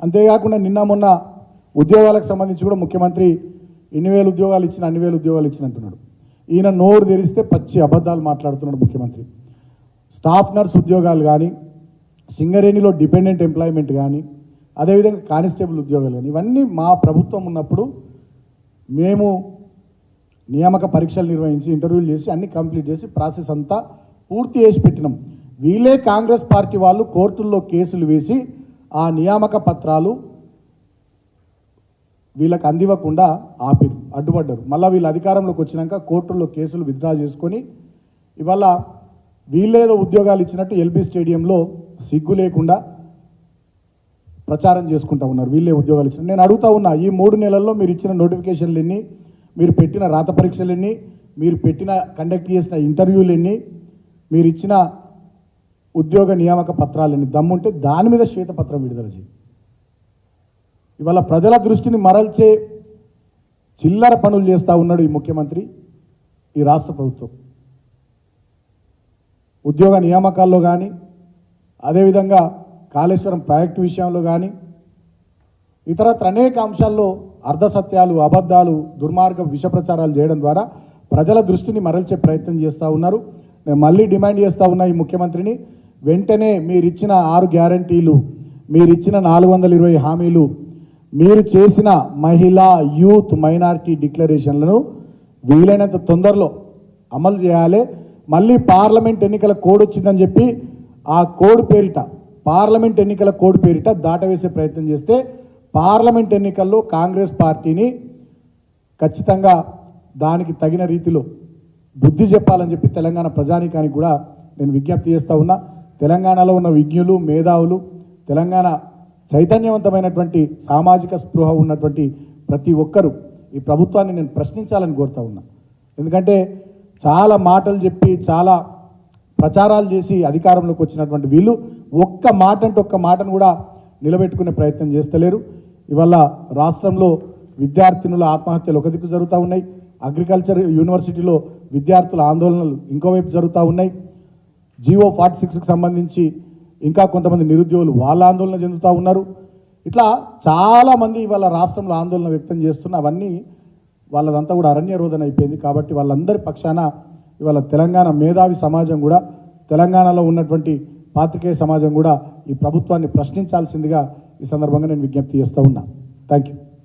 అంతేకాకుండా నిన్న మొన్న ఉద్యోగాలకు సంబంధించి కూడా ముఖ్యమంత్రి ఎన్ని వేలు ఉద్యోగాలు ఇచ్చిన అన్ని వేలు ఉద్యోగాలు ఇచ్చిన అంటున్నాడు ఈయన నోరు తెరిస్తే పచ్చి అబద్ధాలు మాట్లాడుతున్నాడు ముఖ్యమంత్రి. స్టాఫ్ నర్స్ ఉద్యోగాలు కానీ సింగరేణిలో డిపెండెంట్ ఎంప్లాయ్మెంట్ కానీ అదేవిధంగా కానిస్టేబుల్ ఉద్యోగాలు కానీ ఇవన్నీ మా ప్రభుత్వం ఉన్నప్పుడు మేము నియామక పరీక్షలు నిర్వహించి ఇంటర్వ్యూలు చేసి అన్ని కంప్లీట్ చేసి ప్రాసెస్ అంతా పూర్తి చేసి పెట్టినాం. వీళ్ళే కాంగ్రెస్ పార్టీ వాళ్ళు కోర్టుల్లో కేసులు వేసి ఆ నియామక పత్రాలు వీళ్ళకి అందివ్వకుండా ఆపిరు అడ్డుపడ్డారు. మళ్ళీ వీళ్ళు అధికారంలోకి వచ్చినాక కోర్టుల్లో కేసులు విత్డ్రా చేసుకొని ఇవాళ వీళ్ళేదో ఉద్యోగాలు ఇచ్చినట్టు ఎల్బీ స్టేడియంలో సిగ్గు లేకుండా ప్రచారం చేసుకుంటా ఉన్నారు. వీళ్ళే ఉద్యోగాలు ఇచ్చిన నేను అడుగుతా ఉన్నా ఈ మూడు నెలల్లో మీరు ఇచ్చిన నోటిఫికేషన్లు ఎన్ని మీరు పెట్టిన రాత పరీక్షలు ఎన్ని మీరు పెట్టిన కండక్ట్ చేసిన ఇంటర్వ్యూలు ఎన్ని మీరు ఇచ్చిన ఉద్యోగ నియామక పత్రాలని దమ్ముంటే దాని మీద శ్వేతపత్రం విడుదల చేయి. ఇవాళ ప్రజల దృష్టిని మరల్చే చిల్లర పనులు చేస్తూ ఉన్నాడు ఈ ముఖ్యమంత్రి ఈ రాష్ట్ర ప్రభుత్వం. ఉద్యోగ నియామకాల్లో కానీ అదేవిధంగా కాళేశ్వరం ప్రాజెక్టు విషయంలో కానీ ఇతరత్ర అనేక అంశాల్లో అర్ధసత్యాలు అబద్ధాలు దుర్మార్గ విష ప్రచారాలు చేయడం ద్వారా ప్రజల దృష్టిని మరల్చే ప్రయత్నం చేస్తూ ఉన్నారు. నేను మళ్ళీ డిమాండ్ చేస్తూ ఉన్నా ఈ ముఖ్యమంత్రిని. వెంటనే మీరిచ్చిన ఆరు గ్యారంటీలు మీరిచ్చిన నాలుగు వందల ఇరవై హామీలు మీరు చేసిన మహిళా యూత్ మైనారిటీ డిక్లరేషన్లను వీలైనంత తొందరలో అమలు చేయాలి. మళ్ళీ పార్లమెంట్ ఎన్నికల కోడ్ వచ్చిందని చెప్పి ఆ కోడ్ పేరిట పార్లమెంట్ ఎన్నికల కోడ్ పేరిట దాటవేసే ప్రయత్నం చేస్తే పార్లమెంట్ ఎన్నికల్లో కాంగ్రెస్ పార్టీని ఖచ్చితంగా దానికి తగిన రీతిలో బుద్ధి చెప్పాలని చెప్పి తెలంగాణ ప్రజానీకానికి కూడా నేను విజ్ఞప్తి చేస్తూ ఉన్నా. తెలంగాణలో ఉన్న విజ్ఞులు మేధావులు తెలంగాణ చైతన్యవంతమైనటువంటి సామాజిక స్పృహ ఉన్నటువంటి ప్రతి ఒక్కరూ ఈ ప్రభుత్వాన్ని నేను ప్రశ్నించాలని కోరుతా ఉన్నా. ఎందుకంటే చాలా మాటలు చెప్పి చాలా ప్రచారాలు చేసి అధికారంలోకి వచ్చినటువంటి వీళ్ళు ఒక్క మాట అంటే ఒక్క మాటను కూడా నిలబెట్టుకునే ప్రయత్నం చేస్తలేరు. ఇవల్ల రాష్ట్రంలో విద్యార్థినుల ఆత్మహత్యలు ఒక దిక్కు జరుగుతూ ఉన్నాయి. అగ్రికల్చర్ యూనివర్సిటీలో విద్యార్థుల ఆందోళనలు ఇంకోవైపు జరుగుతూ ఉన్నాయి. జియో ఫార్టీ సిక్స్కి సంబంధించి ఇంకా కొంతమంది నిరుద్యోగులు వాళ్ళ ఆందోళన చెందుతూ ఉన్నారు. ఇట్లా చాలామంది ఇవాళ రాష్ట్రంలో ఆందోళన వ్యక్తం చేస్తున్న అవన్నీ వాళ్ళదంతా కూడా అరణ్య రోధన అయిపోయింది. కాబట్టి వాళ్ళందరి పక్షాన ఇవాళ తెలంగాణ మేధావి సమాజం కూడా తెలంగాణలో ఉన్నటువంటి పాత్రికేయ సమాజం కూడా ఈ ప్రభుత్వాన్ని ప్రశ్నించాల్సిందిగా ఈ సందర్భంగా నేను విజ్ఞప్తి చేస్తూ ఉన్నా. Thank you